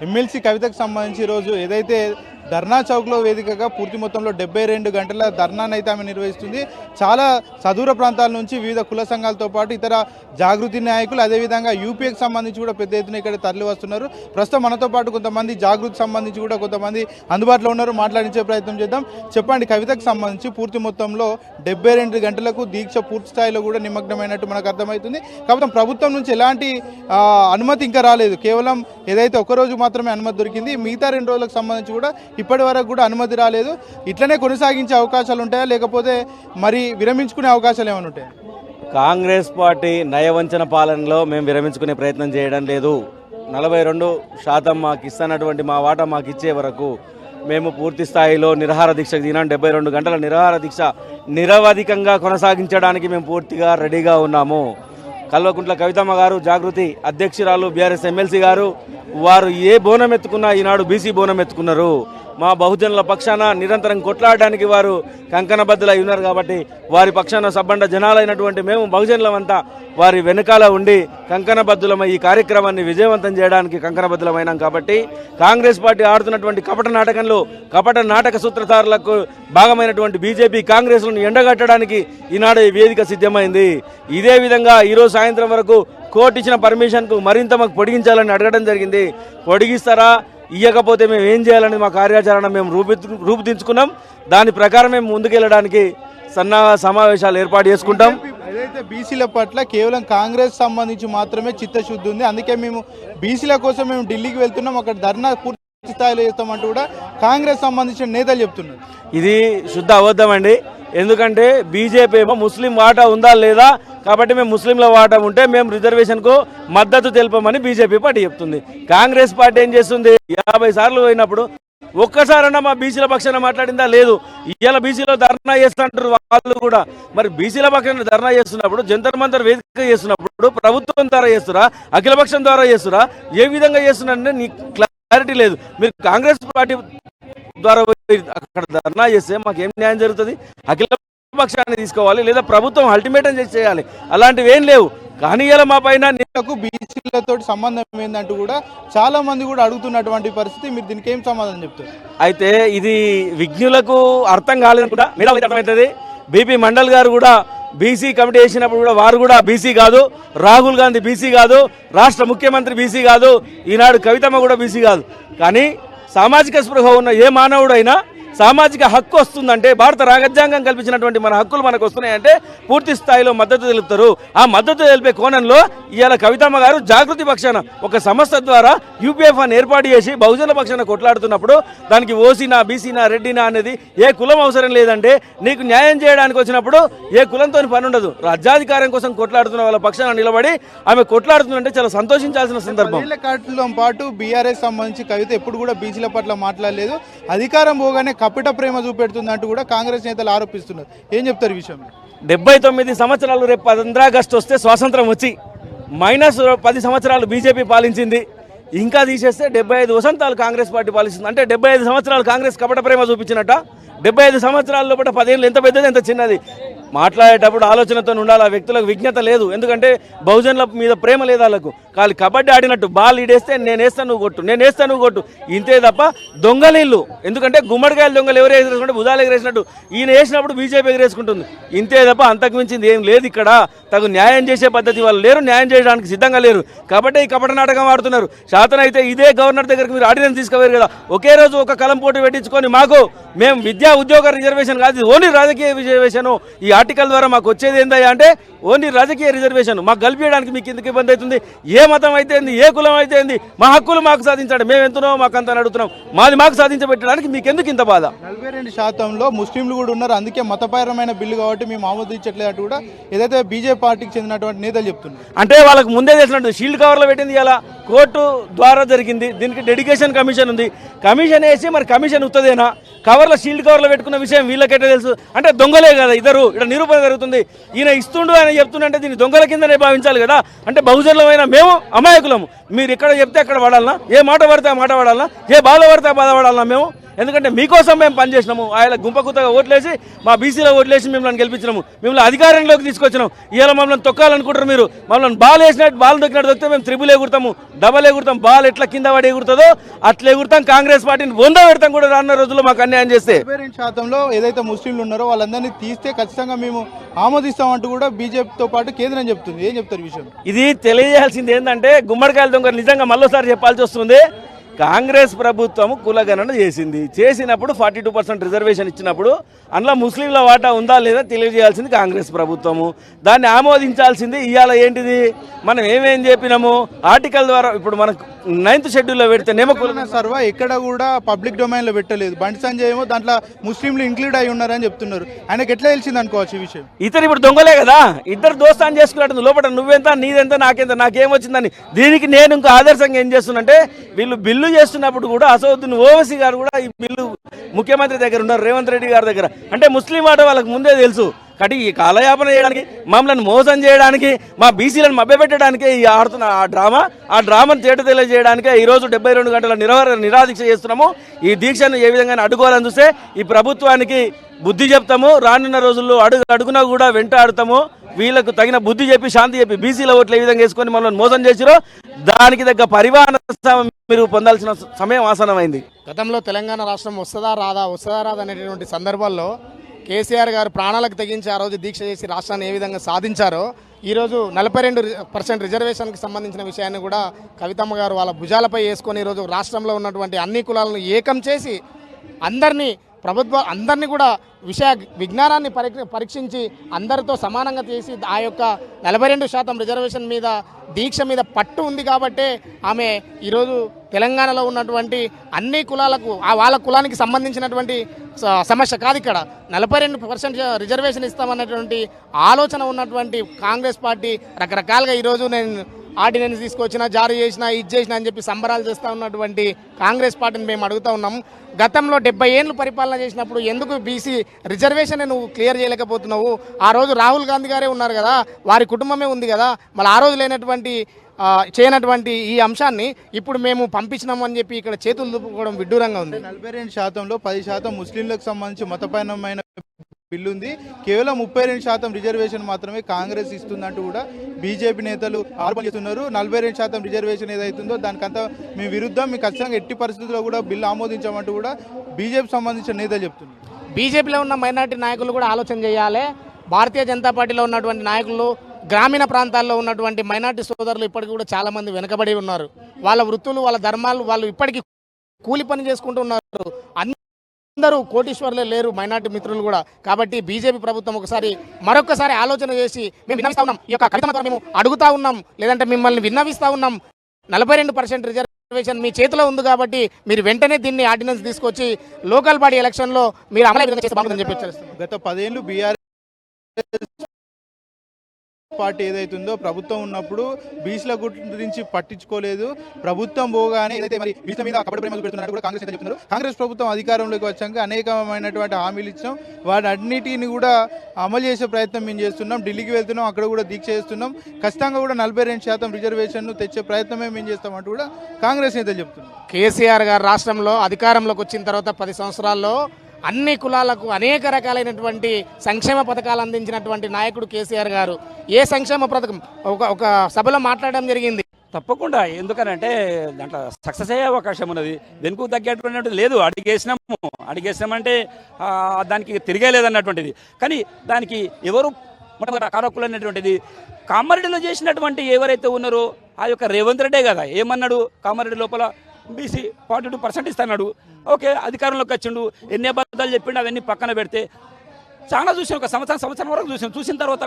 MLC కవితకు సంబంధించి ఈరోజు ఏదైతే ధర్నా చౌక్లో వేదికగా పూర్తి మొత్తంలో డెబ్బై రెండు గంటల ధర్నానైతే ఆమె నిర్వహిస్తుంది. చాలా సదూర ప్రాంతాల నుంచి వివిధ కుల సంఘాలతో పాటు ఇతర జాగృతి నాయకులు అదేవిధంగా యూపీఏకి సంబంధించి కూడా పెద్ద ఎత్తున ఇక్కడ తరలి వస్తున్నారు. ప్రస్తుతం మనతో పాటు కొంతమంది జాగృతి సంబంధించి కూడా కొంతమంది అందుబాటులో ఉన్నారు. మాట్లాడించే ప్రయత్నం చేద్దాం. చెప్పండి కవితకు సంబంధించి పూర్తి మొత్తంలో డెబ్బై రెండు గంటలకు దీక్ష పూర్తి స్థాయిలో కూడా నిమగ్నమైనట్టు మనకు అర్థమవుతుంది. కాకపోతే ప్రభుత్వం నుంచి ఎలాంటి అనుమతి ఇంకా రాలేదు. కేవలం ఏదైతే ఒకరోజు మాత్రమే అనుమతి దొరికింది మిగతా రెండు రోజులకు సంబంధించి కూడా ఇప్పటి వరకు కూడా అనుమతి రాలేదు. ఇట్లనే కొనసాగించే అవకాశాలు ఉంటాయా? లేకపోతే మరి విరమించుకునే అవకాశాలు ఏమైనా ఉంటాయా? కాంగ్రెస్ పార్టీ నయవంచన పాలనలో మేము విరమించుకునే ప్రయత్నం చేయడం లేదు. నలభై రెండు శాతం మాకు ఇస్తున్నటువంటి మా వాటా మాకు ఇచ్చే వరకు మేము పూర్తి స్థాయిలో నిరహార దీక్ష దినం డెబ్బై రెండు గంటల నిరహార దీక్ష నిరవధికంగా కొనసాగించడానికి మేము పూర్తిగా రెడీగా ఉన్నాము. కల్వకుంట్ల కవితమ్మ గారు జాగృతి అధ్యక్షురాలు బీఆర్ఎస్ ఎమ్మెల్సీ గారు వారు ఏ బోనం ఎత్తుకున్నా ఈనాడు బీసీ బోనం ఎత్తుకున్నారు. మా బహుజనుల పక్షాన నిరంతరం కొట్లాడడానికి వారు కంకణబద్దులై ఉన్నారు కాబట్టి వారి పక్షాన సబ్బండ జనాలైనటువంటి మేము బహుజనులమంతా వారి వెనకాల ఉండి కంకణబద్దులమై ఈ కార్యక్రమాన్ని విజయవంతం చేయడానికి కంకణబద్దులమైనాం కాబట్టి కాంగ్రెస్ పార్టీ ఆడుతున్నటువంటి కపట నాటకంలో కపట నాటక సూత్రధారులకు భాగమైనటువంటి బీజేపీ కాంగ్రెస్లను ఎండగట్టడానికి ఈనాడు ఈ వేదిక సిద్ధమైంది. ఇదే విధంగా ఈరోజు సాయంత్రం వరకు కోర్టు ఇచ్చిన పర్మిషన్కు మరింత మాకు పొడిగించాలని అడగడం జరిగింది. పొడిగిస్తారా? ఇయ్యకపోతే మేము ఏం చేయాలని మా కార్యాచరణ మేము రూపి రూపుదించుకున్నాం. దాని ప్రకారం మేము ముందుకెళ్ళడానికి సన్నాహ సమావేశాలు ఏర్పాటు చేసుకుంటాం. ఏదైతే బీసీల పట్ల కేవలం కాంగ్రెస్ సంబంధించి మాత్రమే చిత్తశుద్ధి ఉంది అందుకే మేము బీసీల కోసం మేము ఢిల్లీకి వెళ్తున్నాం అక్కడ ధర్నా పూర్తి స్థాయిలో చేస్తామంటూ కూడా కాంగ్రెస్ సంబంధించిన నేతలు చెప్తున్నారు. ఇది శుద్ధ అబద్ధం అండి. ఎందుకంటే బీజేపీ ఏమో ముస్లిం వాటా ఉందా లేదా? కాబట్టి మేము ముస్లింల వాటా ఉంటే మేము రిజర్వేషన్కు మద్దతు తెలుపమని బీజేపీ పార్టీ చెప్తుంది. కాంగ్రెస్ పార్టీ ఏం చేస్తుంది? యాభై సార్లు పోయినప్పుడు ఒక్కసారన్నా మా బీసీల పక్షాన మాట్లాడిందా? లేదు. ఇవాళ బీసీలో ధర్నా చేస్తుంటారు వాళ్ళు కూడా. మరి బీసీల పక్షాన ధర్నా చేస్తున్నప్పుడు జంతర్ మంతర్ వేదిక చేస్తున్నప్పుడు ప్రభుత్వం ద్వారా చేస్తురా? అఖిలపక్షం ద్వారా చేస్తురా? ఏ విధంగా చేస్తున్నారంటే నీ క్లారిటీ లేదు. మీరు కాంగ్రెస్ పార్టీ ద్వారా అక్కడ ధర్నా చేస్తే మాకు ఏం న్యాయం జరుగుతుంది? అఖిల పక్షాన్ని తీసుకోవాలి లేదా ప్రభుత్వం అల్టిమేటం చేసి చేయాలి. అలాంటివి ఏం లేవు. కానీ ఇలా మా పైన బీసీలతో సంబంధం ఏందంటూ కూడా చాలా మంది కూడా అడుగుతున్నటువంటి పరిస్థితి. మీరు దీనికి ఏం సమాధానం చెప్తారు? అయితే ఇది విజ్ఞులకు అర్థం కాలేదు కూడా. మీరు అర్థమవుతుంది. బీపీ మండల్ గారు కూడా బీసీ కమిటీ వేసినప్పుడు కూడా వారు కూడా బీసీ కాదు. రాహుల్ గాంధీ బీసీ కాదు. రాష్ట్ర ముఖ్యమంత్రి బీసీ కాదు. ఈనాడు కవితమ్మ కూడా బీసీ కాదు. కానీ సామాజిక స్పృహ ఉన్న ఏ మానవుడైనా సామాజిక హక్కు వస్తుందంటే భారత రాజ్యాంగం కల్పించినటువంటి మన హక్కులు మనకు వస్తున్నాయంటే పూర్తి స్థాయిలో మద్దతు తెలుపుతారు. ఆ మద్దతు తెలిపే కోణంలో ఇవాళ కవితమ్మ గారు జాగృతి పక్షాన ఒక సంస్థ ద్వారా యూపీఎఫ్ అని ఏర్పాటు చేసి బహుజన పక్షాన కొట్లాడుతున్నప్పుడు దానికి ఓసీనా బీసీనా రెడ్డినా అనేది ఏ కులం అవసరం లేదంటే నీకు న్యాయం చేయడానికి వచ్చినప్పుడు ఏ కులంతో పని ఉండదు. రాజ్యాధికారం కోసం కొట్లాడుతున్న వాళ్ళ పక్షాన నిలబడి ఆమె కొట్లాడుతుందంటే చాలా సంతోషించాల్సిన సందర్భం. పాటు బీఆర్ఎస్ సంబంధించి కవిత ఎప్పుడు కూడా బీసీల పట్ల మాట్లాడలేదు. అధికారం పోగానే కపట ప్రేమ చూపెడుతుందంటూ కూడా కాంగ్రెస్ నేతలు ఆరోపిస్తున్నారు. ఏం చెప్తారు ఈ విషయంలో? డెబ్బై తొమ్మిది సంవత్సరాలు రేపు పంద్రా ఆగస్టు వస్తే స్వాతంత్రం వచ్చి మైనస్ పది సంవత్సరాలు బీజేపీ పాలించింది. ఇంకా తీసేస్తే డెబ్బై ఐదు వసంతాలు కాంగ్రెస్ పార్టీ పాలిస్తుంది. అంటే డెబ్బై ఐదు సంవత్సరాలు కాంగ్రెస్ కపట ప్రేమ చూపించినట్ట. డెబ్బై ఐదు సంవత్సరాల లోపల పదేళ్ళు ఎంత పెద్దది ఎంత చిన్నది. మాట్లాడేటప్పుడు ఆలోచనతో ఉండాలి. ఆ వ్యక్తులకు విజ్ఞత లేదు. ఎందుకంటే బహుజనుల మీద ప్రేమ లేదు వాళ్ళకు. వాళ్ళు కబడ్డీ ఆడినట్టు బాల్ ఈడేస్తే నేను వేస్తాను నువ్వు కొట్టు. నేను వేస్తాను నువ్వు కొట్టు. ఇంతే తప్ప దొంగలీళ్ళు ఎందుకంటే గుమ్మడికాయలు దొంగలు ఎవరు ఎగరేసుకుంటే భుజాలు ఎగరేసినట్టు. ఈయన వేసినప్పుడు బీజేపీ ఎగరేసుకుంటుంది. ఇంతే తప్ప అంతకు మించింది ఏం లేదు ఇక్కడ. తగు న్యాయం చేసే పద్ధతి వాళ్ళు లేరు. న్యాయం చేయడానికి సిద్ధంగా లేరు. కాబట్టి ఈ కపట నాటకం ఆడుతున్నారు. శాతం అయితే ఇదే గవర్నర్ దగ్గరికి మీరు ఆర్డినెన్స్ తీసుకుపోయారు కదా. ఒకే రోజు ఒక కలం పోటీ పెట్టించుకొని మాకు మేము విద్యా ఉద్యోగ రిజర్వేషన్ కాదు. ఓన్లీ రాజకీయ రిజర్వేషన్. ఈ ఆర్టికల్ ద్వారా మాకు వచ్చేది ఏందయ్యా అంటే ఓన్లీ రాజకీయ రిజర్వేషన్. మాకు కల్పించడానికి మీకు ఎందుకు ఇబ్బంది అవుతుంది? ఏ మతం అయితే ఏంది? ఏ కులం అయితే ఏంది? మా హక్కులు మాకు సాధించండి. మేము ఎంతనో మాకు అంత అడుగుతున్నాం. మాది మాకు సాధించబెట్టడానికి మీకు ఎందుకు ఇంత బాధ? నలభై రెండు శాతంలో ముస్లింలు కూడా ఉన్నారు. అందుకే మతపరమైన బిల్లు కాబట్టి మేము ఆమోదించట్లేదు అంటూ కూడా ఏదైతే బీజేపీ పార్టీకి చెందినటువంటి నేతలు చెప్తున్నారు. అంటే వాళ్ళకి ముందే తెలిసినట్టు షీల్డ్ కవర్లో పెట్టింది ఇలా కోర్టు ద్వారా జరిగింది. దీనికి డెడికేషన్ కమిషన్ ఉంది. కమిషన్ వేసి మరి కమిషన్ ఉత్తదేనా? కవర్లో షీల్డ్ కవర్లో పెట్టుకున్న విషయం వీళ్ళకైతే తెలుసు. అంటే దొంగలే కదా ఇద్దరు. ఇక్కడ నిరూపణ జరుగుతుంది. ఈయన ఇస్తుండు ఆయన చెప్తుండంటే దీన్ని దొంగల కిందనే భావించాలి కదా. అంటే బహుజనులమైన మేము అమాయకులము. మీరు ఎక్కడ చెప్తే అక్కడ వాడాలనా? ఏ మాట పడితే ఆ మాట వాడాలనా? ఏ బాధ పడితే ఆ బాధ పడాలనా మేము? ఎందుకంటే మీకోసం మేము పనిచేసినాము. ఆయన గుంప గుత్తగా ఓట్లేసి మా బీసీలో ఓట్లేసి మిమ్మల్ని గెలిపించినాము. మిమ్మల్ని అధికారంలోకి తీసుకొచ్చినాం. ఇవాళ మమ్మల్ని తొక్కాలనుకుంటారు మీరు. మమ్మల్ని బాల్ వేసినట్టు బాల్ దొక్కినట్టు దొక్కితే మేము త్రిబుల్ ఎగురుతాము డబల్ ఎగురుతాం బాల్ ఎట్లా కింద పడి ఎగురుతుందో అట్లా ఎగురుతాం. కాంగ్రెస్ పార్టీని వంద పెడతాం కూడా రానున్న రోజుల్లో మాకు అన్యాయం చేస్తే. శాతంలో ఏదైతే ముస్లింలు ఉన్నారో వాళ్ళందరినీ తీస్తే ఖచ్చితంగా మేము ఆమోదిస్తామంటూ కూడా బీజేపీతో పాటు కేంద్రం చెప్తుంది. ఏం చెప్తారు విషయం? ఇది తెలియజేయాల్సింది ఏంటంటే గుమ్మడికాయల దొంగ నిజంగా మళ్ళీసారి చెప్పాల్సి వస్తుంది. కాంగ్రెస్ ప్రభుత్వం కులగణన చేసింది. చేసినప్పుడు ఫార్టీ టూ పర్సెంట్ రిజర్వేషన్ ఇచ్చినప్పుడు అందులో ముస్లింల వాటా ఉందా లేదా తెలియజేయాల్సింది కాంగ్రెస్ ప్రభుత్వము. దాన్ని ఆమోదించాల్సింది ఇవాళ ఏంటిది? మనం ఏమేం చెప్పినాము? ఆర్టికల్ ద్వారా ఇప్పుడు మనకు నైన్త్ షెడ్యూల్లో పెడితే నియమకులు సర్వ ఎక్కడ కూడా పబ్లిక్ డొమైన్లో పెట్టలేదు. బండి సంజయ్ ఏమో దాంట్లో ముస్లింలు ఇంక్లూడ్ అయి ఉన్నారని చెప్తున్నారు. ఆయనకి ఎట్లా తెలిసింది అనుకోవచ్చు ఈ విషయం? ఇతను ఇప్పుడు దొంగలే కదా? ఇద్దరు దోస్తాన్ని చేసుకున్నట్టు లోపల నువ్వెంత నీదెంత నాకెంత నాకేం వచ్చిందని దీనికి నేను ఇంకా ఆదర్శంగా ఏం చేస్తున్నంటే వీళ్ళు బిల్లు చేస్తున్నప్పుడు కూడా అసౌద్దీన్ ఓవైసీ గారు కూడా ఈ బిల్లు ముఖ్యమంత్రి దగ్గర ఉన్నారు రేవంత్ రెడ్డి గారి దగ్గర. అంటే ముస్లిం ఆట వాళ్ళకి ముందే తెలుసు. కాబట్టి ఈ కాలయాపన చేయడానికి మమ్మల్ని మోసం చేయడానికి మా బీసీలను మభ్యపెట్టడానికే ఈ ఆడుతున్న ఆ డ్రామా ఆ డ్రామాను తేట తెలియజేయడానికే ఈ రోజు డెబ్బై రెండు గంటల నిరవర నిరాదీక్ష చేస్తున్నాము. ఈ దీక్షను ఏ విధంగా అడ్డుకోవాలని చూస్తే ఈ ప్రభుత్వానికి బుద్ధి చెప్తాము. రానున్న రోజుల్లో అడుగు అడుగునా కూడా వెంటాడుతాము. వీళ్ళకు తగిన బుద్ధి చెప్పి శాంతి చెప్పి బీసీల ఓట్లు ఏ విధంగా వేసుకొని మమ్మల్ని మోసం చేసిరో దానికి తగ్గ పరివాహన మీరు పొందాల్సిన సమయం ఆసనమైంది గతంలో తెలంగాణ రాష్ట్రం వస్తుందా రాదా వస్తుందా రాదా అనేటటువంటి సందర్భాల్లో కేసీఆర్ గారు ప్రాణాలకు తెగించి ఆ రోజు దీక్ష చేసి రాష్ట్రాన్ని ఏ విధంగా సాధించారో ఈరోజు నలభై రెండు పర్సెంట్ రిజర్వేషన్కి సంబంధించిన విషయాన్ని కూడా కవితమ్మ గారు వాళ్ళ భుజాలపై వేసుకొని ఈరోజు రాష్ట్రంలో ఉన్నటువంటి అన్ని కులాలను ఏకం చేసి అందరినీ ప్రభుత్వ అందరినీ కూడా విషయ విజ్ఞానాన్ని పరీక్షించి అందరితో సమానంగా చేసి ఆ యొక్క నలభై రెండు శాతం రిజర్వేషన్ మీద దీక్ష మీద పట్టు ఉంది కాబట్టే ఆమె ఈరోజు తెలంగాణలో ఉన్నటువంటి అన్ని కులాలకు ఆ వాళ్ళ కులానికి సంబంధించినటువంటి సమస్య కాదు ఇక్కడ. నలభై రెండు పర్సెంట్ రిజర్వేషన్ ఇస్తామన్నటువంటి ఆలోచన ఉన్నటువంటి కాంగ్రెస్ పార్టీ రకరకాలుగా ఈరోజు నేను ఆర్డినెన్స్ తీసుకొచ్చినా జారీ చేసినా ఇది చేసినా అని చెప్పి సంబరాలు చేస్తూ ఉన్నటువంటి కాంగ్రెస్ పార్టీని మేము అడుగుతా ఉన్నాం. గతంలో డెబ్బై ఏళ్ళు పరిపాలన చేసినప్పుడు ఎందుకు బీసీ రిజర్వేషన్ నువ్వు క్లియర్ చేయలేకపోతున్నావు. ఆ రోజు రాహుల్ గాంధీ గారే ఉన్నారు కదా వారి కుటుంబమే ఉంది కదా మళ్ళీ ఆ రోజు లేనటువంటి చేయనటువంటి ఈ అంశాన్ని ఇప్పుడు మేము పంపించినాము అని చెప్పి ఇక్కడ చేతులు దుప్పుకోవడం విడ్డూరంగా ఉంది. నలభై రెండు శాతంలో పది శాతం ముస్లింలకు సంబంధించి మతపరమైన బిల్లు ఉంది. కేవలం ముప్పై రెండు శాతం రిజర్వేషన్ మాత్రమే కాంగ్రెస్ ఇస్తుందంటూ కూడా బీజేపీ నేతలు ఆరోపణ చేస్తున్నారు. నలభై రెండు శాతం రిజర్వేషన్ ఏదైతుందో దానికంతా మేము విరుద్ధం. మీ ఖచ్చితంగా ఎట్టి పరిస్థితుల్లో కూడా బిల్లు ఆమోదించామంటూ కూడా బీజేపీ సంబంధించిన నేతలు చెప్తున్నారు. బీజేపీలో ఉన్న మైనార్టీ నాయకులు కూడా ఆలోచన చేయాలి. భారతీయ జనతా పార్టీలో ఉన్నటువంటి నాయకులు గ్రామీణ ప్రాంతాల్లో ఉన్నటువంటి మైనార్టీ సోదరులు ఇప్పటికి కూడా చాలామంది వెనుకబడి ఉన్నారు. వాళ్ళ వృత్తులు వాళ్ళ ధర్మాలు వాళ్ళు ఇప్పటికీ కూలి పని చేసుకుంటూ ఉన్నారు. అందరూ కోటీశ్వర్లే లేరు మైనార్టీ మిత్రులు కూడా. కాబట్టి బీజేపీ ప్రభుత్వం ఒకసారి మరొకసారి ఆలోచన చేసి మేము విన్నవిస్తా ఉన్నాం. ఈ యొక్క కవిత మేము అడుగుతా ఉన్నాం. లేదంటే మిమ్మల్ని విన్నవిస్తా ఉన్నాం. నలభై రెండు పర్సెంట్ రిజర్వేషన్ మీ చేతిలో ఉంది కాబట్టి మీరు వెంటనే దీన్ని ఆర్డినెన్స్ తీసుకొచ్చి లోకల్ బాడీ ఎలక్షన్లో మీరు అమలు చేస్తే బాగుందని చెప్పి గత పదేళ్ళు బీఆర్ పార్టీ ఏదైతుందో ప్రభుత్వం ఉన్నప్పుడు బీచ్ల గురించి పట్టించుకోలేదు. ప్రభుత్వం పోగానే ఏదైతే మరి బీచ్ల మీద కబడ్డీ ప్రేమలు పెడుతున్నారు కూడా కాంగ్రెస్ నేతలు చెప్తున్నారు. కాంగ్రెస్ ప్రభుత్వం అధికారంలోకి వచ్చాక అనేకమైనటువంటి హామీలు ఇచ్చాం. వాటన్నిటిని కూడా అమలు చేసే ప్రయత్నం మేము చేస్తున్నాం. ఢిల్లీకి వెళ్తున్నాం. అక్కడ కూడా దీక్ష చేస్తున్నాం. ఖచ్చితంగా కూడా నలభై రెండు శాతం రిజర్వేషన్ తెచ్చే ప్రయత్నమే మేము చేస్తామంటూ కూడా కాంగ్రెస్ నేతలు చెప్తున్నారు. కేసీఆర్ గారు రాష్ట్రంలో అధికారంలోకి వచ్చిన తర్వాత పది సంవత్సరాల్లో అన్ని కులాలకు అనేక రకాలైనటువంటి సంక్షేమ పథకాలు అందించినటువంటి నాయకుడు కేసీఆర్ గారు. ఏ సంక్షేమ పథకం? ఒక ఒక సభలో మాట్లాడడం జరిగింది. తప్పకుండా. ఎందుకనంటే దాంట్లో సక్సెస్ అయ్యే అవకాశం ఉన్నది. వెనుక తగ్గేటువంటిది లేదు. అడిగేసినాము. అడిగేసినామంటే దానికి తిరిగే లేదన్నటువంటిది. కానీ దానికి ఎవరు మొట్టమొదటి కారకులు అనేటువంటిది కామారెడ్డిలో చేసినటువంటి ఎవరైతే ఉన్నారో ఆ యొక్క రేవంత్ రెడ్డే కదా. ఏమన్నాడు? కామారెడ్డి లోపల బీసీ ఫార్టీ టూ పర్సెంట్ ఇస్తాడు. ఓకే అధికారంలోకి వచ్చిండు. ఎన్ని అబద్ధాలు చెప్పిండు అవన్నీ పక్కన పెడితే చాలా చూసాం ఒక సంవత్సరం సంవత్సరం వరకు చూసాం. చూసిన తర్వాత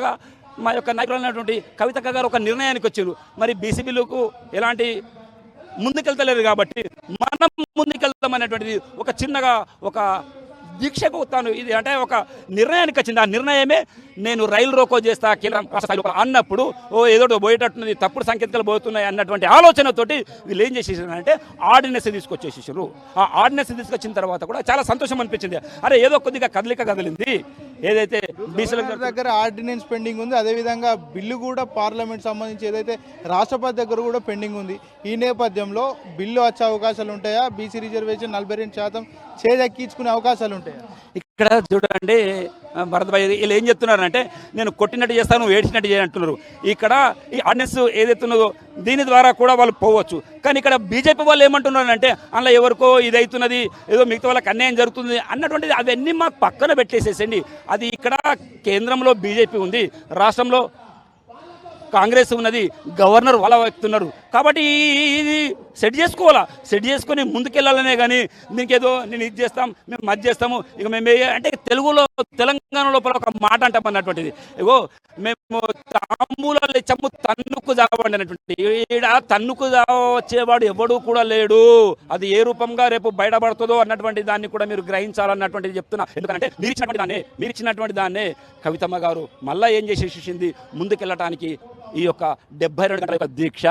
మా యొక్క నాయకులు అయినటువంటి కవితక్క గారు ఒక నిర్ణయానికి వచ్చారు. మరి బీసీబీలకు ఎలాంటి ముందుకెళ్తలేరు కాబట్టి మనం ముందుకెళ్తామనేటువంటిది ఒక చిన్నగా ఒక దీక్షకు తాను ఇది అంటే ఒక నిర్ణయానికి వచ్చింది. ఆ నిర్ణయమే నేను రైలు రోకో చేస్తా కేంద్రం రాష్ట్ర అన్నప్పుడు ఓ ఏదో పోయేటట్టుంది పోయేటట్టున్నది తప్పుడు సంకేతాలు పోతున్నాయి అన్నటువంటి ఆలోచనతోటి వీళ్ళు ఏం చేసేసారంటే ఆర్డినెన్స్ తీసుకొచ్చేసేసారు. ఆ ఆర్డినెన్స్ తీసుకొచ్చిన తర్వాత కూడా చాలా సంతోషం అనిపించింది. అరే ఏదో కొద్దిగా కదలిక కదిలింది. ఏదైతే దగ్గర ఆర్డినెన్స్ పెండింగ్ ఉంది. అదేవిధంగా బిల్లు కూడా పార్లమెంట్ సంబంధించి ఏదైతే రాష్ట్రపతి దగ్గర కూడా పెండింగ్ ఉంది. ఈ నేపథ్యంలో బిల్లు వచ్చే అవకాశాలు ఉంటాయా? బీసీ రిజర్వేషన్ నలభై రెండు శాతం చేదెక్కించుకునే అవకాశాలు ఉంటాయా? ఇక్కడ చూడండి భరతభాయ్ భరత్ వీళ్ళు ఏం చెప్తున్నారంటే నేను కొట్టినట్టు చేస్తాను ఏడ్చినట్టు చేయంటున్నారు ఇక్కడ ఈ ఆర్డినెన్స్ ఏదైతే ఉన్నదో దీని ద్వారా కూడా వాళ్ళు పోవచ్చు. కానీ ఇక్కడ బీజేపీ వాళ్ళు ఏమంటున్నారంటే అందులో ఎవరికో ఇది అవుతున్నది ఏదో మిగతా వాళ్ళకి అన్యాయం జరుగుతుంది అన్నటువంటిది అవన్నీ మాకు పక్కన పెట్టేసేసండి అది ఇక్కడ కేంద్రంలో బీజేపీ ఉంది రాష్ట్రంలో కాంగ్రెస్ ఉన్నది గవర్నర్ వాళ్ళ చెప్తున్నారు కాబట్టి ఇది సెట్ చేసుకోవాలా? సెట్ చేసుకొని ముందుకెళ్ళాలనే కానీ దీనికి ఏదో నేను ఇది చేస్తాం మేము మద్ది చేస్తాము ఇక మేము అంటే తెలుగులో తెలంగాణ లోపల ఒక మాట అంటాం అన్నటువంటిది. ఇగో మేము తాంబూలాలు ఇచ్చాము తన్నుకు జావండి అన్నటువంటి. ఈడ తన్నుకు వచ్చేవాడు ఎవడు కూడా లేడు. అది ఏ రూపంగా రేపు బయటపడుతుందో అన్నటువంటి దాన్ని కూడా మీరు గ్రహించాలన్నటువంటిది చెప్తున్నా. ఎందుకంటే మీరు ఇచ్చినటువంటి దాన్ని మీరు ఇచ్చినటువంటి దాన్నే కవితమ్మ గారు మళ్ళీ ఏం చేసేసింది ముందుకెళ్ళటానికి ఈ యొక్క డెబ్బై రెండు గంటల యొక్క దీక్ష.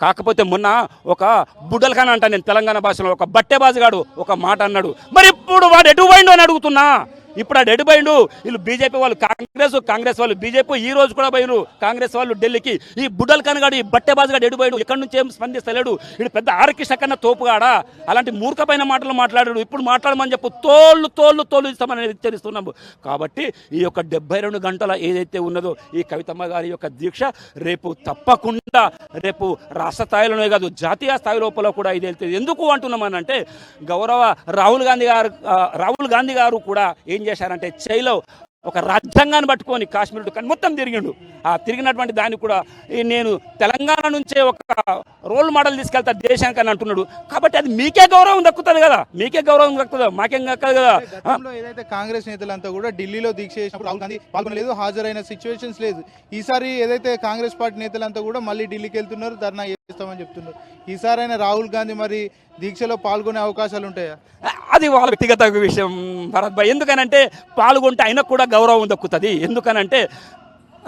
కాకపోతే మొన్న ఒక బుడ్డల్ అంట నేను తెలంగాణ భాషలో ఒక బట్టెబాజుగాడు ఒక మాట అన్నాడు. మరి ఇప్పుడు వాడు ఎటు పోయిండు అని అడుగుతున్నా? ఇప్పుడు ఆడు ఎటు పోయిండు? వీళ్ళు బీజేపీ వాళ్ళు కాంగ్రెస్ కాంగ్రెస్ వాళ్ళు బీజేపీ ఈ రోజు కూడా పోయిరు కాంగ్రెస్ వాళ్ళు ఢిల్లీకి. ఈ బుడ్డల కనగాడు ఈ బట్టెబాజుగాడు ఎటు పోయిండు? ఎక్కడి నుంచి ఏం స్పందిస్తలేడు? వీడు పెద్ద ఆరకృష్ణ కన్నా తోపుగాడా అలాంటి మూర్ఖమైన మాటలు మాట్లాడాడు. ఇప్పుడు మాట్లాడమని చెప్పు తోళ్ళు తోళ్ళు తోళ్ళు ఇస్తామని హెచ్చరిస్తున్నాము. కాబట్టి ఈ యొక్క డెబ్బై రెండు గంటల ఏదైతే ఉన్నదో ఈ కవితమ్మ గారి యొక్క దీక్ష రేపు తప్పకుండా రేపు రాష్ట్ర స్థాయిలోనే కాదు జాతీయ స్థాయి లోపల కూడా ఇది వెళ్తుంది. ఎందుకు అంటున్నామనంటే గౌరవ రాహుల్ గాంధీ గారు రాహుల్ గాంధీ గారు కూడా ఏం చేశారంటే చైలో ఒక రాజ్యాంగాన్ని పట్టుకొని కాశ్మీర్ కానీ మొత్తం తిరిగిండు. ఆ తిరిగినటువంటి దాన్ని కూడా నేను తెలంగాణ నుంచే ఒక రోల్ మోడల్ తీసుకెళ్తా దేశానికి అని అంటున్నాడు. కాబట్టి అది మీకే గౌరవం దక్కుతుంది కదా. మీకే గౌరవం దక్కుతుంది. మాకేం దక్కదు కదా. ఏదైతే కాంగ్రెస్ నేతలంతా కూడా ఢిల్లీలో దీక్ష చేసినప్పుడు రాహుల్ గాంధీ పాల్గొనలేదు హాజరైన సిచ్యువేషన్స్ లేదు. ఈసారి ఏదైతే కాంగ్రెస్ పార్టీ నేతలంతా కూడా మళ్ళీ ఢిల్లీకి వెళ్తున్నారు ధర్నా చేస్తామని చెప్తున్నారు. ఈసారైనా రాహుల్ గాంధీ మరి దీక్షలో పాల్గొనే అవకాశాలు ఉంటాయా? అది వాళ్ళ వ్యక్తిగత విషయం భరత్ భాయ్. ఎందుకనంటే పాల్గొంటే ఆయనకు కూడా గౌరవం దక్కుతుంది. ఎందుకనంటే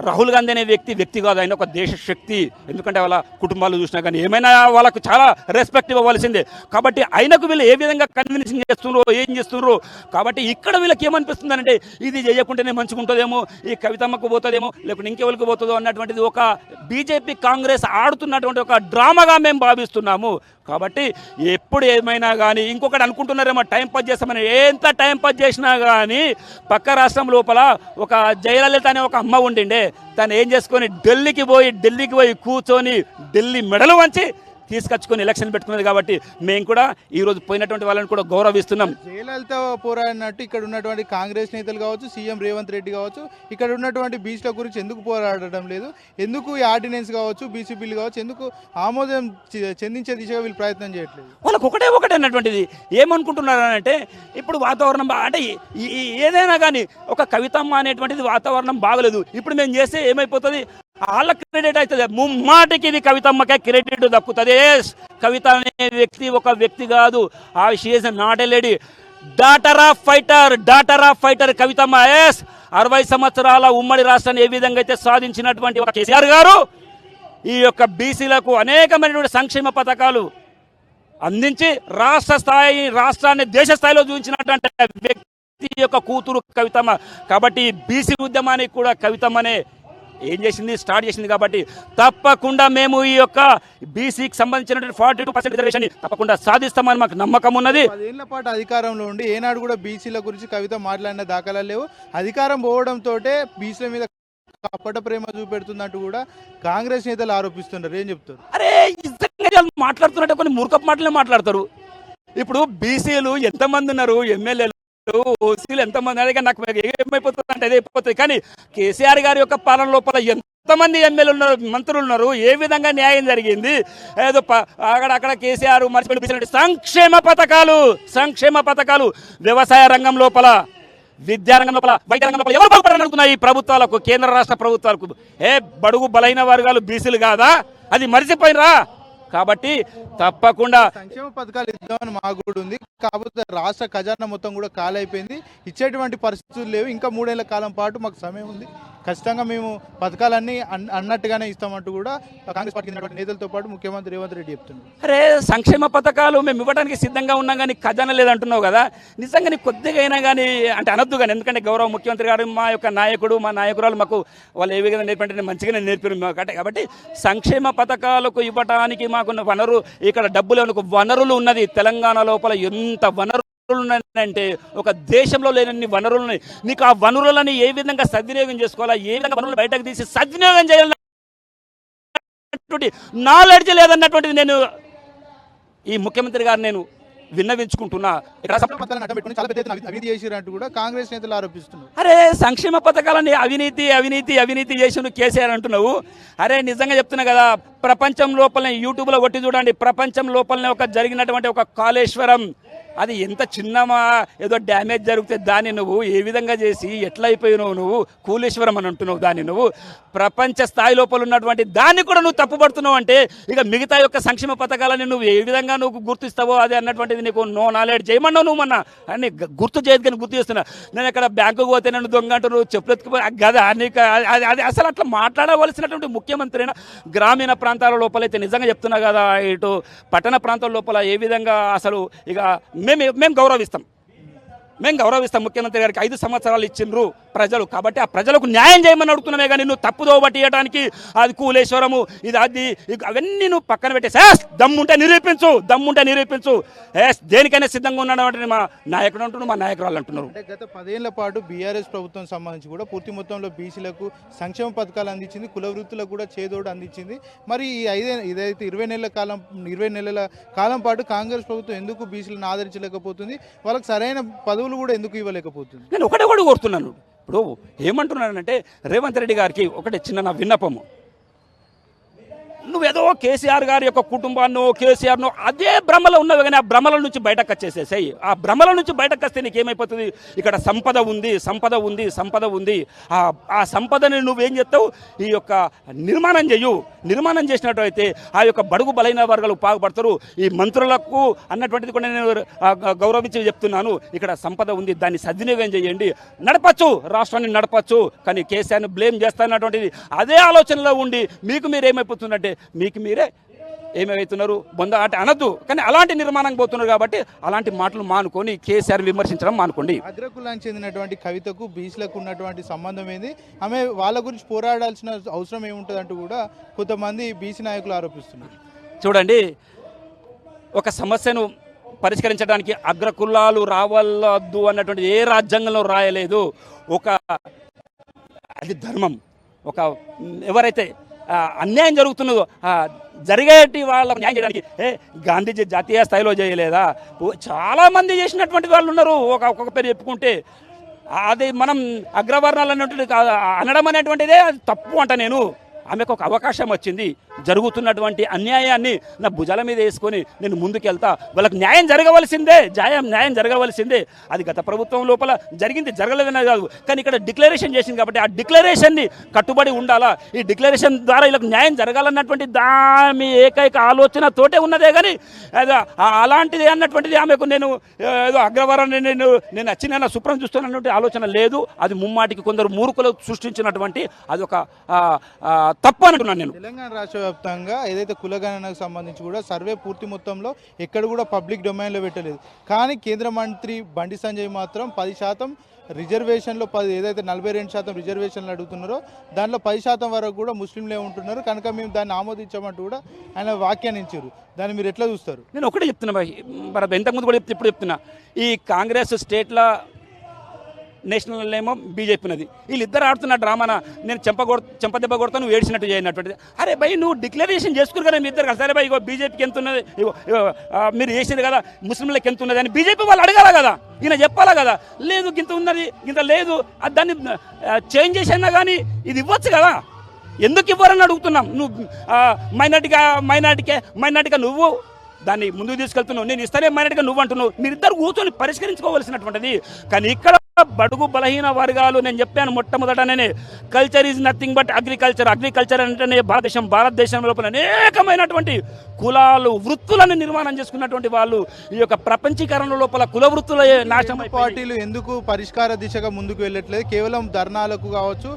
రాహుల్ గాంధీ అనే వ్యక్తి వ్యక్తి కాదు ఆయన ఒక దేశ శక్తి. ఎందుకంటే వాళ్ళ కుటుంబాలు చూసినా కానీ ఏమైనా వాళ్ళకు చాలా రెస్పెక్ట్ ఇవ్వవలసిందే. కాబట్టి ఆయనకు వీళ్ళు ఏ విధంగా కన్విన్సింగ్ చేస్తున్నారో ఏం చేస్తున్నారో కాబట్టి ఇక్కడ వీళ్ళకి ఏమనిపిస్తుందంటే ఇది చేయకుంటేనే మంచిగా ఉంటుందేమో ఈ కవితమ్మకు పోతుందేమో లేకుంటే ఇంకెవరికి పోతుందో అన్నటువంటిది ఒక బీజేపీ కాంగ్రెస్ ఆడుతున్నటువంటి ఒక డ్రామాగా మేము భావిస్తున్నాము. కాబట్టి ఎప్పుడు ఏమైనా కానీ ఇంకొకటి అనుకుంటున్నారేమో టైం పాస్ చేస్తామని. ఎంత టైం పాస్ చేసినా కానీ పక్క రాష్ట్రం లోపల ఒక జయలలిత అనే ఒక అమ్మ ఉండిండే. తను ఏం చేసుకొని ఢిల్లీకి పోయి ఢిల్లీకి పోయి కూర్చొని ఢిల్లీ మెడలు వంచి తీసుకొచ్చుకొని ఎలక్షన్ పెట్టుకున్నది కాబట్టి మేము కూడా ఈరోజు పోయినటువంటి వాళ్ళని కూడా గౌరవిస్తున్నాం. జయలలిత పోరాడినట్టు ఇక్కడ ఉన్నటువంటి కాంగ్రెస్ నేతలు కావచ్చు సీఎం రేవంత్ రెడ్డి కావచ్చు ఇక్కడ ఉన్నటువంటి బీచ్ల గురించి ఎందుకు పోరాడడం లేదు? ఎందుకు ఈ ఆర్డినెన్స్ కావచ్చు బీసీ బిల్ కావచ్చు ఎందుకు ఆమోదం చెందించే దిశగా వీళ్ళు ప్రయత్నం చేయట్లేదు? వాళ్ళకు ఒకటే ఒకటే అన్నటువంటిది. ఏమనుకుంటున్నారు అంటే ఇప్పుడు వాతావరణం అంటే ఏదైనా కానీ ఒక కవితమ్మ అనేటువంటిది వాతావరణం బాగలేదు. ఇప్పుడు మేము చేస్తే ఏమైపోతుంది? వాళ్ళ క్రెడిట్ అవుతుంది. ముమ్మాటికి ఇది కవితమ్మకే క్రెడిట్ దక్కుతుంది. కవిత అనే వ్యక్తి ఒక వ్యక్తి కాదు. ఆ she is not a lady daughter of fighter daughter of fighter కవితమ్మ. ఎస్ అరవై సంవత్సరాల ఉమ్మడి రాష్ట్రాన్ని ఏ విధంగా అయితే సాధించినటువంటి ఒక కేసీఆర్ గారు ఈ యొక్క బీసీలకు అనేకమైనటువంటి సంక్షేమ పథకాలు అందించి రాష్ట్ర స్థాయి రాష్ట్రాన్ని దేశ స్థాయిలో చూపించినటువంటి వ్యక్తి యొక్క కూతురు కవితమ్మ. కాబట్టి ఈ బీసీ ఉద్యమానికి కూడా కవితమ్మనే ఏం చేసింది? స్టార్ట్ చేసింది కాబట్టి తప్పకుండా మేము ఈ యొక్క బీసీకి సంబంధించినటువంటి ఫార్టీ టూ పర్సెంట్ రిజర్వేషన్ తప్పకుండా సాధిస్తామని మాకు నమ్మకం ఉన్నది. పదేళ్ళ పాటు అధికారంలో ఉండి ఏనాడు కూడా బీసీల గురించి కవిత మాట్లాడిన దాఖలాలు లేవు. అధికారం పోవడంతో బీసీల మీద కపట ప్రేమ చూపెడుతున్నట్టు కూడా కాంగ్రెస్ నేతలు ఆరోపిస్తున్నారు ఏం చెప్తారు? అరే మాట్లాడుతున్నట్టు కొన్ని మూర్ఖపు మాటలే మాట్లాడతారు. ఇప్పుడు బీసీలు ఎంతమంది ఉన్నారు? ఎమ్మెల్యేలు ఓసీలు ఎంతమంది అడిగా నాకు ఏమైపోతుంది అంటే అదే అయిపోతుంది. కానీ కేసీఆర్ గారి యొక్క పాలన లోపల ఎంతమంది ఎమ్మెల్యేలు ఉన్నారు మంత్రులు ఉన్నారు ఏ విధంగా న్యాయం జరిగింది? ఏదో అక్కడ అక్కడ కేసీఆర్ మర్చిపోయి సంక్షేమ పథకాలు సంక్షేమ పథకాలు వ్యవసాయ రంగం లోపల విద్యారంగం లోపల వైద్య రంగం లోపల ఎవరు బాగుపడాలనుకున్నాయి ఈ ప్రభుత్వాలకు కేంద్ర రాష్ట్ర ప్రభుత్వాలకు? ఏ బడుగు బలైన వర్గాలు బీసీలు కాదా? అది మరిచిపోయినరా? కాబట్టి తప్పకుండా సంక్షేమ పథకాలు ఇద్దామని మాకు కూడా ఉంది. కాకపోతే రాష్ట్ర ఖజానా మొత్తం కూడా ఖాళీ అయిపోయింది. ఇచ్చేటువంటి పరిస్థితులు లేవు. ఇంకా మూడేళ్ళ కాలం పాటు మాకు సమయం ఉంది. ఖచ్చితంగా మేము పథకాలన్నీ అన్- అన్నట్టుగానే ఇస్తామంటూ కూడా కాంగ్రెస్ పార్టీ నేతలతో పాటు ముఖ్యమంత్రి రేవంత్ రెడ్డి చెప్తున్నారు. అరే సంక్షేమ పథకాలు మేము ఇవ్వడానికి సిద్ధంగా ఉన్నాం కానీ ఖజానా లేదంటున్నావు కదా. నిజంగా నీ కొద్దిగా అయినా కానీ అంటే అనొద్దు కానీ ఎందుకంటే గౌరవ ముఖ్యమంత్రి గారు మా యొక్క నాయకుడు మా నాయకురాలు మాకు వాళ్ళు ఏ విధంగా నేర్పంటే మంచిగానే నేర్పారు మాకు కాబట్టి సంక్షేమ పథకాలకు ఇవ్వడానికి మాకున్న వనరు ఇక్కడ డబ్బులు వనరులు ఉన్నది తెలంగాణ లోపల ఎంత వనరు వనరులు ఉన్నాయంటే ఒక దేశంలో లేనన్ని వనరులు ఉన్నాయి నీకు ఆ వనరులని ఏ విధంగా సద్వినియోగం చేసుకోవాలా? ఏ విధంగా వనరులు బయటకు తీసి సద్వినియోగం చేయాలన్నటువంటి నాలెడ్జ్ లేదన్నటువంటిది నేను ఈ ముఖ్యమంత్రి గారు నేను విన్నవించుకుంటున్నా. కాంగ్రెస్ నేతలు ఆరోపిస్తున్నారు. అరే సంక్షేమ పథకాలని అవినీతి అవినీతి అవినీతి చేసి నువ్వు కేసీఆర్ అంటున్నావు. అరే నిజంగా చెప్తున్నా కదా ప్రపంచం లోపలనే యూట్యూబ్లో కొట్టి చూడండి. ప్రపంచం లోపలనే ఒక జరిగినటువంటి ఒక కాళేశ్వరం అది ఎంత చిన్నమా ఏదో డ్యామేజ్ జరిగితే దాన్ని నువ్వు ఏ విధంగా చేసి ఎట్లా అయిపోయినావు నువ్వు? కూలేశ్వరం అని అంటున్నావు దాన్ని నువ్వు. ప్రపంచ స్థాయి లోపల ఉన్నటువంటి దాన్ని కూడా నువ్వు తప్పుపడుతున్నావు అంటే ఇక మిగతా యొక్క సంక్షేమ పథకాలని నువ్వు ఏ విధంగా నువ్వు గుర్తిస్తావో అది అన్నటువంటిది నీకు నో నాలెడ్జ్ చేయమన్నావు నువ్వు మొన్న. అని గుర్తు చేయదు కానీ గుర్తు చేస్తున్నా. నేను ఇక్కడ బ్యాంకుకు పోతే నన్ను దొంగ అంటూ నువ్వు చెప్పులు కదా నీకు అది- అది అసలు అట్లా మాట్లాడవలసినటువంటి ముఖ్యమంత్రి అయినా గ్రామీణ ప్రాంతాల లోపలైతే నిజంగా చెప్తున్నా కదా ఇటు పట్టణ ప్రాంతాల లోపల ఏ విధంగా అసలు ఇక మేము మేము గౌరవిస్తాం. మేము గౌరవిస్తాం ముఖ్యమంత్రి గారికి ఐదు సంవత్సరాలు ఇచ్చిండ్రు ప్రజలు. కాబట్టి ఆ ప్రజలకు న్యాయం చేయమని అడుగుతున్నామే కానీ నువ్వు తప్పుదో పట్టియడానికి అది కూలేశ్వరము ఇది అది అవన్నీ నువ్వు పక్కన పెట్టేసి "ఏస్, దమ్ముంటే నిరూపించు దమ్ముంటే నిరూపించు. ఏస్ దేనికైనా సిద్ధంగా ఉన్నాడు మా నాయకుడు అంటున్నారు మా నాయకురాలు అంటున్నారు. గత పదేళ్ళ పాటు బీఆర్ఎస్ ప్రభుత్వం సంబంధించి కూడా పూర్తి మొత్తంలో బీసీలకు సంక్షేమ పథకాలు అందించింది కుల వృత్తులకు కూడా చేదోడు అందించింది. మరి ఈ ఐదే ఇదైతే ఇరవై నెలల కాలం ఇరవై నెలల కాలం పాటు కాంగ్రెస్ ప్రభుత్వం ఎందుకు బీసీలను ఆదరించలేకపోతుంది? వాళ్ళకి సరైన పదవులు కూడా ఎందుకు ఇవ్వలేకపోతుంది? నేను ఒకటే కూడా కోరుతున్నాను. ఇప్పుడు ఏమంటున్నానంటే రేవంత్ రెడ్డి గారికి ఒకటి చిన్న నా విన్నపము. నువ్వేదో కేసీఆర్ గారి యొక్క కుటుంబాన్నో కేసీఆర్నో అదే భ్రమలో ఉన్నావు కానీ ఆ భ్రమల నుంచి బయటకు వచ్చేసేసాయి. ఆ భ్రమల నుంచి బయటకు వస్తే నీకేమైపోతుంది? ఇక్కడ సంపద ఉంది సంపద ఉంది సంపద ఉంది. ఆ ఆ సంపదని నువ్వేం చేస్తావు? ఈ యొక్క నిర్మాణం చెయ్యు. నిర్మాణం చేసినట్టయితే ఆ యొక్క బడుగు బలైన వర్గాలు పాగుపడతారు. ఈ మంత్రులకు అన్నటువంటిది కూడా నేను గౌరవించి చెప్తున్నాను. ఇక్కడ సంపద ఉంది దాన్ని సద్వినియోగం చేయండి. నడపచ్చు రాష్ట్రాన్ని నడపచ్చు కానీ కేసీఆర్ని బ్లేమ్ చేస్తానటువంటిది అదే ఆలోచనలో ఉండి మీకు మీరు ఏమైపోతుందంటే మీకు మీరే ఏమవుతున్నారు బొంద అంటే అనద్దు కానీ అలాంటి నిర్మాణం పోతున్నారు కాబట్టి అలాంటి మాటలు మానుకొని కేసీఆర్ విమర్శించడం మానుకోండి. అగ్రకులానికి చెందినటువంటి కవితకు బీసీలకు ఉన్నటువంటి సంబంధం ఏంది? ఆమె వాళ్ళ గురించి పోరాడాల్సిన అవసరం ఏముంటుంది అంటూ కూడా కొంతమంది బీసీ నాయకులు ఆరోపిస్తున్నారు. చూడండి ఒక సమస్యను పరిష్కరించడానికి అగ్రకులాలు రావద్దు అన్నటువంటి ఏ రాజ్యాంగంలో రాయలేదు. ఒక అది ధర్మం. ఒక ఎవరైతే అన్యాయం జరుగుతున్నదో జరిగేటి వాళ్ళ న్యాయం చేయడానికి ఏ గాంధీజీ జాతీయ స్థాయిలో చేయలేదా? ఓ, చాలా మంది చేసినటువంటి వాళ్ళు ఉన్నారు ఒక ఒక్కొక్క పేరు చెప్పుకుంటే. అది మనం అగ్రవర్ణాలు అన్నటువంటి అనడం అనేటువంటిదే అది తప్పు అంట నేను. ఆమెకు ఒక అవకాశం వచ్చింది. జరుగుతున్నటువంటి అన్యాయాన్ని నా భుజాల మీద వేసుకొని నేను ముందుకెళ్తా. వాళ్ళకి న్యాయం జరగవలసిందే. న్యాయం న్యాయం జరగవలసిందే. అది గత ప్రభుత్వం లోపల జరిగింది జరగలేదనే కాదు. కానీ ఇక్కడ డిక్లరేషన్ చేసింది కాబట్టి ఆ డిక్లరేషన్ని కట్టుబడి ఉండాలా? ఈ డిక్లరేషన్ ద్వారా వీళ్ళకి న్యాయం జరగాలన్నటువంటి దాని ఏకైక ఆలోచన తోటే ఉన్నదే కానీ ఏదో అలాంటిది అన్నటువంటిది ఆమెకు నేను ఏదో అగ్రవరాన్ని నేను నేను నచ్చిన శుభ్రం చూస్తున్నటువంటి ఆలోచన లేదు. అది ముమ్మాటికి కొందరు మూర్ఖులు సృష్టించినటువంటి అది ఒక ఆ, ఆ, తప్పు అనుకున్నాను నేను. తెలంగాణ రాష్ట్ర వ్యాప్తంగా ఏదైతే కులగణనకు సంబంధించి కూడా సర్వే పూర్తి మొత్తంలో ఎక్కడ కూడా పబ్లిక్ డొమైన్లో పెట్టలేదు. కానీ కేంద్ర మంత్రి బండి సంజయ్ మాత్రం పది శాతం రిజర్వేషన్లో పది ఏదైతే నలభై రెండు శాతం రిజర్వేషన్లు అడుగుతున్నారో దాంట్లో పది శాతం వరకు కూడా ముస్లింలే ఉంటున్నారు. కనుక మేము దాన్ని ఆమోదించామంటూ కూడా ఆయన వ్యాఖ్యానించారు. దాన్ని మీరు ఎట్లా చూస్తారు? నేను ఒకటే చెప్తున్నా భాయ్ ఇంతకుముందు కూడా చెప్తే ఇప్పుడు చెప్తున్నా. ఈ కాంగ్రెస్ స్టేట్ల నేషనల్ ఏమో బీజేపీ వీళ్ళిద్దరు ఆడుతున్న డ్రామాన నేను చెంప కొడ చెంప దెబ్బ కొడతా నువ్వు ఏడ్చినట్టు చేయనటువంటిది అరే భయ్ నువ్వు డిక్లరేషన్ చేసుకుని కదా మీ ఇద్దరు కదా సరే భయ్ ఇగో బీజేపీకి ఎంత ఉన్నది మీరు చేసింది కదా ముస్లింలకు ఎంత ఉన్నది అని బీజేపీ వాళ్ళు అడగాల కదా ఈయన చెప్పాలా కదా లేదు ఇంత ఉన్నది ఇంత లేదు దాన్ని చేంజ్ చేసినా కానీ ఇది ఇవ్వచ్చు కదా. ఎందుకు ఇవ్వరని అడుగుతున్నాం. నువ్వు మైనార్టీగా మైనార్టీకే మైనార్టీగా నువ్వు దాన్ని ముందుకు తీసుకెళ్తున్నావు నేను ఇస్తానే మైనార్టీగా నువ్వు అంటున్నావు. మీరిద్దరు కూర్చొని పరిష్కరించుకోవాల్సినటువంటిది. కానీ ఇక్కడ బడుగు బలహీన వర్గాలు నేను చెప్పాను మొట్టమొదటనే. Culture is nothing but agriculture agriculture అంటేనే భారతదేశం భారతదేశం లోపల అనేకమైనటువంటి కులాలు వృత్తులను నిర్మాణం చేసుకున్నటువంటి వాళ్ళు. ఈ యొక్క ప్రపంచీకరణ లోపల కుల వృత్తుల నాశనం. పార్టీలు ఎందుకు పరిష్కార దిశగా ముందుకు వెళ్ళట్లేదు? కేవలం ధర్నాలకు కావచ్చు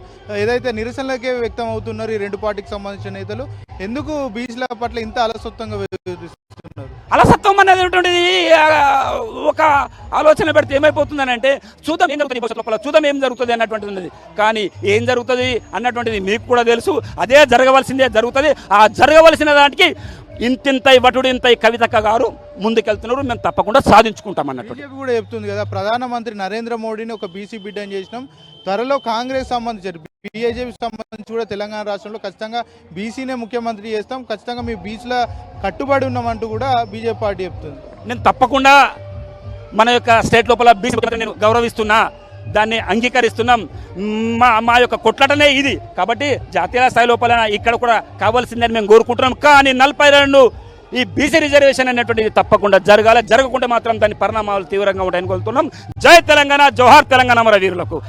ఏదైతే నిరసనలకే వ్యక్తం అవుతున్నారు ఈ రెండు పార్టీకి సంబంధించిన నేతలు ఎందుకు బీచ్ల పట్ల ఇంత అలసత్వంగా వ్యవహరిస్తున్నారు? అలసత్వం అనేది ఒక ఆలోచన పెడితే ఏమైపోతుందని అంటే చూద్దాం ఏం జరుగుతుంది లోపల చూద్దాం ఏం జరుగుతుంది అన్నటువంటిది ఉన్నది. కానీ ఏం జరుగుతుంది అన్నటువంటిది మీకు కూడా తెలుసు. అదే జరగవలసిందే జరుగుతుంది. ఆ జరగవలసిన దానికి ఇంతింతై ఇంత కవితక్క గారు ముందుకెళ్తున్నారు. మేము తప్పకుండా సాధించుకుంటాం అన్నట్టు బీజేపీ కూడా చెప్తుంది కదా ప్రధానమంత్రి నరేంద్ర మోడీని ఒక బీసీ బిడ్డని చేసినాం. త్వరలో కాంగ్రెస్ సంబంధించి బీజేపీ సంబంధించి కూడా తెలంగాణ రాష్ట్రంలో ఖచ్చితంగా బీసీనే ముఖ్యమంత్రి చేస్తాం. ఖచ్చితంగా మీ బీచ్ల కట్టుబడి ఉన్నామంటూ కూడా బీజేపీ పార్టీ చెప్తుంది. నేను తప్పకుండా మన యొక్క స్టేట్ లోపల బీసీ నేను గౌరవిస్తున్నా దాన్ని అంగీకరిస్తున్నాం. మా మా యొక్క కొట్లాటనే ఇది. కాబట్టి జాతీయ స్థాయి లోపల ఇక్కడ కూడా కావాల్సిందని మేము కోరుకుంటున్నాం. కానీ నలభై రెండు ఈ బీసీ రిజర్వేషన్ అనేటువంటిది తప్పకుండా జరగాలి. జరగకుండా మాత్రం దాని పరిణామాలు తీవ్రంగా ఉంటాయని కోరుతున్నాం. జై తెలంగాణ జోహార్ తెలంగాణ మన వీరులకు.